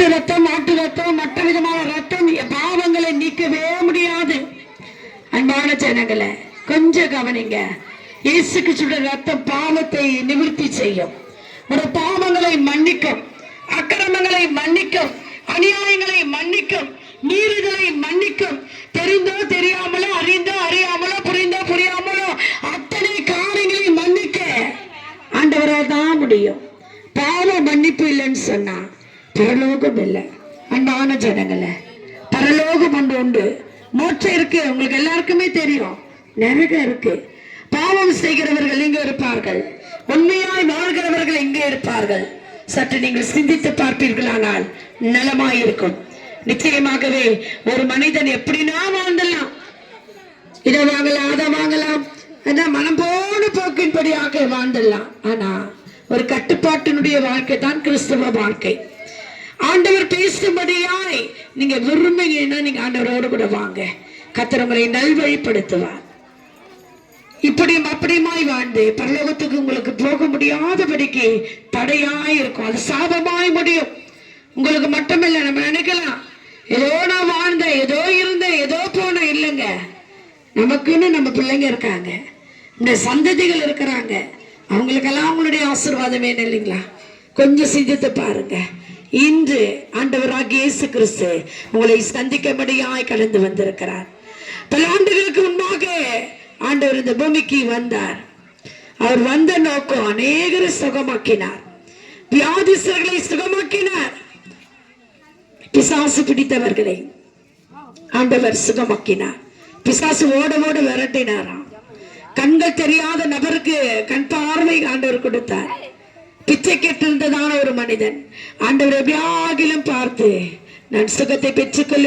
ஆட்டு ரத்தம் ஆட்டு ரத்தம் மற்ற விதமான ரத்தம் பாவங்களை நீக்கவே முடியாது. அன்பான ஜனங்களை கொஞ்சம் கவனிங்க. இயேசு கிறிஸ்துடைய ரத்தம் பாவத்தை நிவர்த்தி செய்யும். ஒரு பாவங்களை மன்னிக்கும். அக்கிரமங்களை மன்னிக்கும். அநியாயங்களை மன்னிக்கும். மீறுதலை மன்னிக்கும். தெரிந்தோ தெரியாமலோ அறிந்தோ அறியாமலோ புரிந்தோ புரியாமலோ அத்தனை காரியங்களை மன்னிக்க ஆண்டவரால் தான் முடியும். பாவ மன்னிப்பு இல்லைன்னு சொன்னா பரலோகம் இல்லை அன்பான ஜனங்களை பரலோகம் ஒன்று உண்டு. மோட்சம் இருக்கு. உங்களுக்கு எல்லாருக்குமே தெரியும். நரகம் இருக்கு. பாவம் செய்கிறவர்கள் இங்கே இருப்பார்கள். உண்மையாய் வாழ்கிறவர்கள் இங்கே இருப்பார்கள். சற்று நீங்கள் சிந்தித்து பார்ப்பீர்களானால் நலமாயிருக்கும் நிச்சயமாகவே ஒரு மனிதன் எப்படின்னா வாழ்ந்தலாம் இதை வாங்கலாம் அதை வாங்கலாம். ஆனா மனம் போன போக்கின்படியாக வாழ்ந்துடலாம். ஆனா ஒரு கட்டுப்பாட்டினுடைய வாழ்க்கை தான் கிறிஸ்தவ வாழ்க்கை. ஆண்டவர் பேசும்படியாய் நீங்க விரும்புங்கன்னா நீங்க ஆண்டவரோடு கூட வாங்க. கத்திரமுறை நல்வழிப்படுத்துவார். இப்படியும் அப்படியுமாய் வாழ்ந்து பரலோகத்துக்கு உங்களுக்கு போக முடியாதபடிக்கு தடையாய் இருக்கும். அது சாபமாய் முடியும். உங்களுக்கு மட்டுமில்லை நம்ம நினைக்கலாம். ஏதோ நான் வாழ்ந்தேன் ஏதோ இருந்தேன் ஏதோ போன இல்லைங்க. நமக்குன்னு நம்ம பிள்ளைங்க இருக்காங்க. இந்த சந்ததிகள் இருக்கிறாங்க. அவங்களுக்கெல்லாம் அவங்களுடைய ஆசீர்வாதம் வேணும் இல்லைங்களா? கொஞ்சம் சிந்தித்து பாருங்க. இன்று ஆண்டவராக இயேசு கிறிஸ்து உங்களை சந்திக்கும்படியாய் கடந்து வந்திருக்கிறார். பல ஆண்டுகளுக்கு முன்பாக ஆண்டவர் இந்த பூமிக்கு வந்தார். அவர் வந்த நோக்கம் அநேகரை சுகமாக்கினார். வியாதிசர்களை சுகமாக்கினார். பிசாசு பிடித்தவர்களை ஆண்டவர் சுகமாக்கினார். பிசாசு ஓட ஓட விரட்டினாராம். கண்கள் தெரியாத நபருக்கு கண் பார்வை ஆண்டவர் கொடுத்தார். பிச்சை கேட்டிருந்ததான ஒரு மனிதன். ஆண்டவர் எப்படியாகிலும் பார்த்து நான் சுகத்தை பெற்றுக்கொள்ள